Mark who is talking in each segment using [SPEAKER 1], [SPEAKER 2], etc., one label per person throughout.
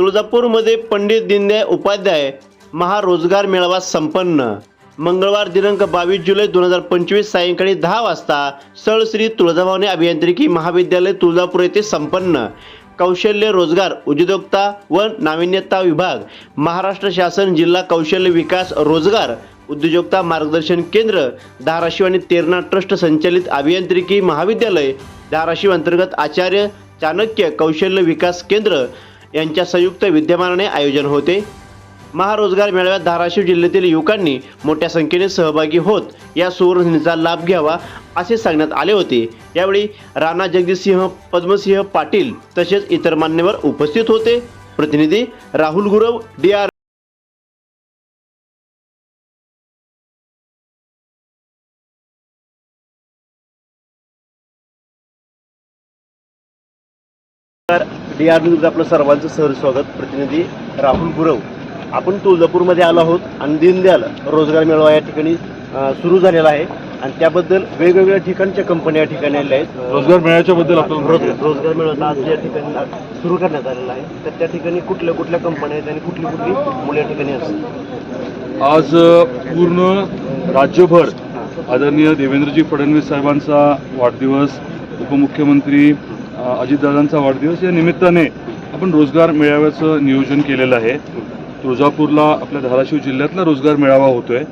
[SPEAKER 1] तुळजापूरमध्ये पंडित दीनदयाळ उपाध्याय महारोजगार मेळावा संपन्न. मंगळवार दिनांक बावीस जुलै दोन हजार पंचवीस सायंकाळी दहा वाजता सळ श्री तुळजाभवानी अभियांत्रिकी महाविद्यालय तुळजापूर येथे संपन्न. कौशल्य रोजगार उद्योजकता व नाविन्यता विभाग महाराष्ट्र शासन जिल्हा कौशल्य विकास रोजगार उद्योजकता मार्गदर्शन केंद्र धाराशिव आणि तेरणा ट्रस्ट संचालित अभियांत्रिकी महाविद्यालय धाराशिव अंतर्गत आचार्य चाणक्य कौशल्य विकास केंद्र यांच्या संयुक्त विद्यमानाने आयोजन होते. महारोजगार मेळाव्यात धाराशिव जिल्ह्यातील युवकांनी मोठ्या संख्येने सहभागी होत या सुवर्णसंधीचा लाभ घ्यावा असे सांगण्यात आले होते. यावेळी राणा जगदीशसिंह पद्मसिंह पाटील तसेच इतर मान्यवर उपस्थित होते. प्रतिनिधी Rahul Gurav D R D R news आपलं सर्वांचं सहर स्वागत. प्रतिनिधी राहुल गुरव. आपण तुळजापूरमध्ये आलो आहोत आणि दीनदयाल रोजगार मेळावा या ठिकाणी सुरू झालेला आहे. आणि त्याबद्दल वेगवेगळ्या ठिकाणच्या कंपन्या या ठिकाणी आलेल्या आहेत.
[SPEAKER 2] रोजगार मेळ्याच्या बद्दल आपण
[SPEAKER 1] रोज- रोजगार मेळावा आज या ठिकाणी सुरू करण्यात आलेला आहे. तर त्या ठिकाणी कुठल्या कुठल्या कंपन्या आहेत आणि कुठली कुठली मुलं या ठिकाणी असतात?
[SPEAKER 2] आज पूर्ण राज्यभर आदरणीय देवेंद्रजी फडणवीस साहेबांचा वाढदिवस उपमुख्यमंत्री अजितदादांचा वाढदिवस. या निमित्ताने आपण रोजगार मेळाव्याचं नियोजन केलेलं आहे. तुळजापूरला आपल्या धाराशिव जिल्ह्यातला रोजगार मेळावा होतोय.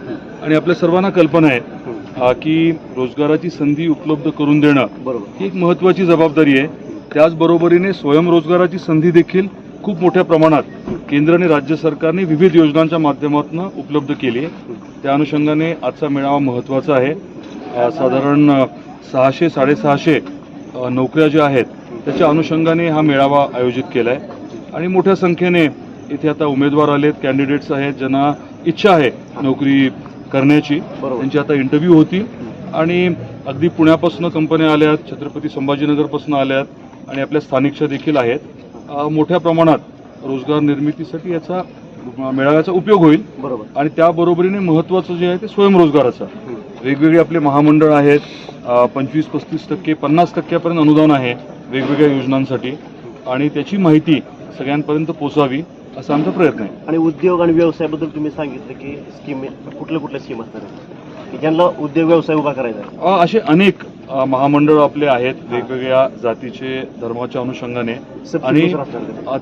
[SPEAKER 2] आणि आपल्या सर्वांना कल्पना आहे की रोजगाराची संधी उपलब्ध करून देणं
[SPEAKER 1] बरोबर.
[SPEAKER 2] ही एक महत्त्वाची जबाबदारी आहे. त्याचबरोबरीने स्वयंरोजगाराची संधी देखील खूप मोठ्या प्रमाणात केंद्र आणि राज्य सरकारने विविध योजनांच्या माध्यमातून उपलब्ध केली आहे. त्या अनुषंगाने आजचा मेळावा महत्त्वाचा आहे. साधारण सहाशे साडेसहाशे नोकऱ्या ज्या आहेत त्याच्या अनुषंगाने हा मेळावा आयोजित केला आहे आणि मोठ्या संख्येने इथे आता उमेदवार आलेत कॅन्डिडेट्स आहेत ज्यांना इच्छा आहे नोकरी करण्याची. त्यांची आता इंटरव्ह्यू होती आणि अगदी पुण्यापासून कंपन्या आल्यात छत्रपती संभाजीनगरपासून आल्यात आणि आपल्या स्थानिकच्या देखील आहेत. मोठ्या प्रमाणात रोजगार निर्मितीसाठी याचा मेळाव्याचा उपयोग होईल.
[SPEAKER 1] बरोबर.
[SPEAKER 2] आणि त्याबरोबरीने महत्त्वाचं जे आहे ते स्वयंरोजगाराचं. वेगवेगळे आपले महामंडळ आहेत. पंचवीस पस्तीस टक्के पन्नास टक्क्यापर्यंत अनुदान आहे. वेगवेगळ्या योजनांसाठी आणि त्याची माहिती सगळ्यांपर्यंत पोचावी असा आमचा प्रयत्न आहे.
[SPEAKER 1] आणि उद्योग आणि व्यवसायाबद्दल तुम्ही सांगितलं की स्कीम कुठल्या कुठल्या स्कीम असणार की ज्यांना उद्योग व्यवसाय उभा करायचा
[SPEAKER 2] असे अनेक महामंडळ आपले आहेत वेगवेगळ्या जातीचे धर्माच्या अनुषंगाने. आणि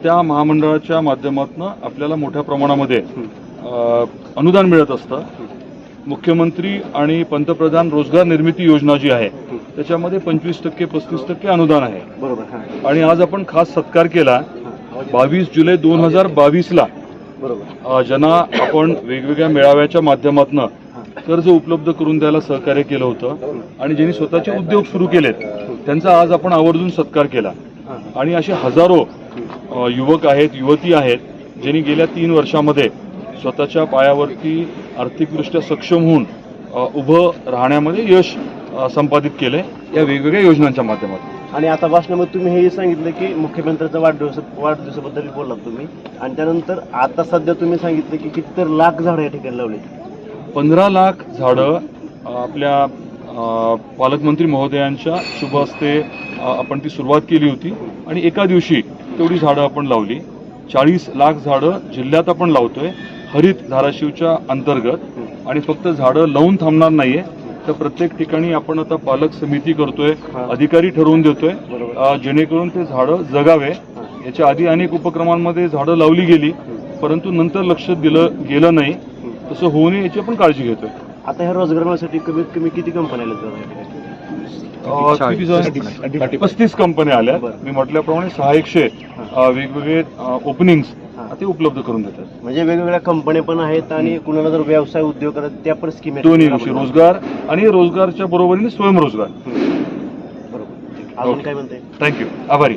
[SPEAKER 2] त्या महामंडळाच्या माध्यमातून आपल्याला मोठ्या प्रमाणामध्ये अनुदान मिळत असतं. मुख्यमंत्री आणि पंतप्रधान रोजगार निर्मिती योजना जी आहे त्याच्यामध्ये पंचवीस टक्के पस्तीस टक्के अनुदान आहे.
[SPEAKER 1] बरोबर
[SPEAKER 2] आणि आज आपण खास सत्कार केला. बावीस जुलै दोन हजार बावीसला
[SPEAKER 1] बरोबर.
[SPEAKER 2] ज्यांना आपण वेगवेगळ्या मेळाव्याच्या माध्यमातून कर्ज उपलब्ध करून द्यायला सहकार्य केलं होतं. आणि ज्यांनी स्वतःचे उद्योग सुरू केलेत त्यांचा आज आपण आवर्जून सत्कार केला. आणि असे हजारो युवक आहेत युवती आहेत ज्यांनी गेल्या तीन वर्षामध्ये स्वतःच्या पायावरती आर्थिकदृष्ट्या सक्षम होऊन उभं राहण्यामध्ये यश संपादित केलंय या वेगवेगळ्या योजनांच्या माध्यमातून.
[SPEAKER 1] आणि आता भाषणामध्ये तुम्ही हेही सांगितलं की मुख्यमंत्र्यांचा वाढदिवस वाढदिवसाबद्दल बोललात तुम्ही. आणि त्यानंतर आता सध्या तुम्ही सांगितलं की कितीतर लाख झाडं या ठिकाणी लावली
[SPEAKER 2] पंधरा लाख झाडं आपल्या पालकमंत्री महोदयांच्या शुभ हस्ते आपण ती सुरुवात केली होती. आणि एका दिवशी तेवढी झाडं आपण लावली. चाळीस लाख झाडं जिल्ह्यात आपण लावतोय हरित धाराशिवच्या अंतर्गत. आणि फक्त झाडं लावून थांबणार नाहीये तर प्रत्येक ठिकाणी आपण आता पालक समिती करतोय
[SPEAKER 1] हा.
[SPEAKER 2] अधिकारी ठरवून देतोय. जेणेकरून ते झाडं जगावे. याच्या आधी अनेक उपक्रमांमध्ये झाडं लावली गेली परंतु नंतर लक्ष दिलं गेलं नाही. तसं होऊ नये याची आपण काळजी घेतोय.
[SPEAKER 1] आता ह्या रोजगारासाठी कमीत कमी किती कंपन्या?
[SPEAKER 2] पस्तीस कंपन्या आल्या.
[SPEAKER 1] बरं.
[SPEAKER 2] मी म्हटल्याप्रमाणे सहा एकशे वेगवेगळे ओपनिंग्स ते उपलब्ध करून देतात.
[SPEAKER 1] म्हणजे वेगवेगळ्या कंपन्या पण आहेत आणि कुणाला जर व्यवसाय उद्योग करायचा त्या पण स्कीम
[SPEAKER 2] दोन्ही गोष्टी रोजगार आणि रोजगारच्या बरोबरीने स्वयंरोजगार.
[SPEAKER 1] बरोबर. अजून काय म्हणताय?
[SPEAKER 2] थँक्यू आभारी.